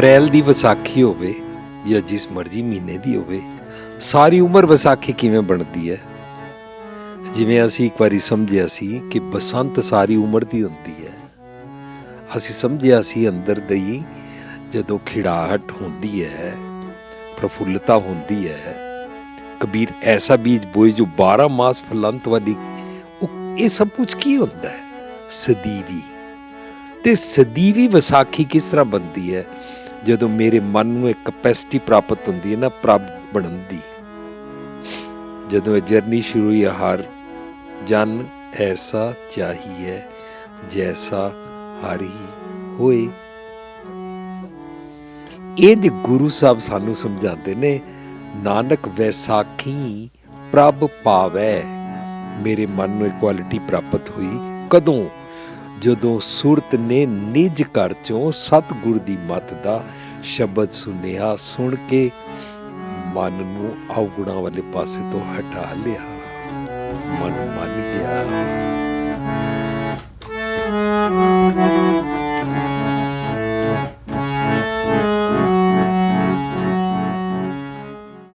ਅਪ੍ਰੈਲ ਦੀ ਵਿਸਾਖੀ ਹੋਵੇ ਜਾਂ ਜਿਸ ਮਰਜ਼ੀ ਮਹੀਨੇ ਦੀ ਹੋਵੇ, ਸਾਰੀ ਉਮਰ ਵਿਸਾਖੀ ਕਿਵੇਂ ਬਣਦੀ ਹੈ? ਜਿਵੇਂ ਅਸੀਂ ਇੱਕ ਵਾਰੀ ਸਮਝਿਆ ਸੀ ਕਿ ਬਸੰਤ ਸਾਰੀ ਉਮਰ ਦੀ ਹੁੰਦੀ ਹੈ। ਅਸੀਂ ਸਮਝਿਆ ਸੀ ਅੰਦਰ ਦੀ ਜਦੋਂ ਖਿੜਾਹਟ ਹੁੰਦੀ ਹੈ, ਪ੍ਰਫੁੱਲਤਾ ਹੁੰਦੀ ਹੈ, ਕਬੀਰ ਐਸਾ ਬੀਜ ਬੋਏ ਜੋ 12 ਮਾਸ ਫਲੰਤ ਵਾਲੀ, ਉਹ ਇਹ ਸਭ ਕੁਝ ਕੀ ਹੁੰਦਾ ਹੈ? ਸਦੀਵੀ। ਤੇ ਸਦੀਵੀ ਵਿਸਾਖੀ ਕਿਸ ਤਰ੍ਹਾਂ ਬਣਦੀ ਹੈ? ਜਦੋਂ ਮੇਰੇ ਮਨ ਨੂੰ ਇੱਕ ਕਪੈਸਿਟੀ ਪ੍ਰਾਪਤ ਹੁੰਦੀ ਹੈ ਨਾ ਪ੍ਰਭ ਬਣਨ ਦੀ। ਜਦੋਂ ਇਹ ਜਰਨੀ ਸ਼ੁਰੂ ਹੋਈ ਹੈ, ਹਰ ਜਨ ਐਸਾ ਚਾਹੀਏ ਜੈਸਾ ਹਰੀ ਹੋਏ। ਇਹ ਜੇ ਗੁਰੂ ਸਾਹਿਬ ਸਾਨੂੰ ਸਮਝਾਉਂਦੇ ਨੇ ਨਾਨਕ ਵੈਸਾਖੀ ਪ੍ਰਭ ਪਾਵੈ। ਮੇਰੇ ਮਨ ਨੂੰ ਇਕੁਐਲਿਟੀ ਪ੍ਰਾਪਤ ਹੋਈ। ਕਦੋਂ? ਜਦੋਂ ਸੁਰਤ ਨੇ ਨਿਜ ਘਰ ਚੋਂ ਸਤਿਗੁਰ ਦੀ ਮੱਤ ਦਾ ਸ਼ਬਦ ਸੁਨੇਹਾ ਸੁਣ ਕੇ ਮਨ ਨੂੰ ਔਗੁਣਾਂ ਵਾਲੇ ਪਾਸੇ ਤੋਂ ਹਟਾ ਲਿਆ। ਮਨ ਮੰਨ ਗਿਆ।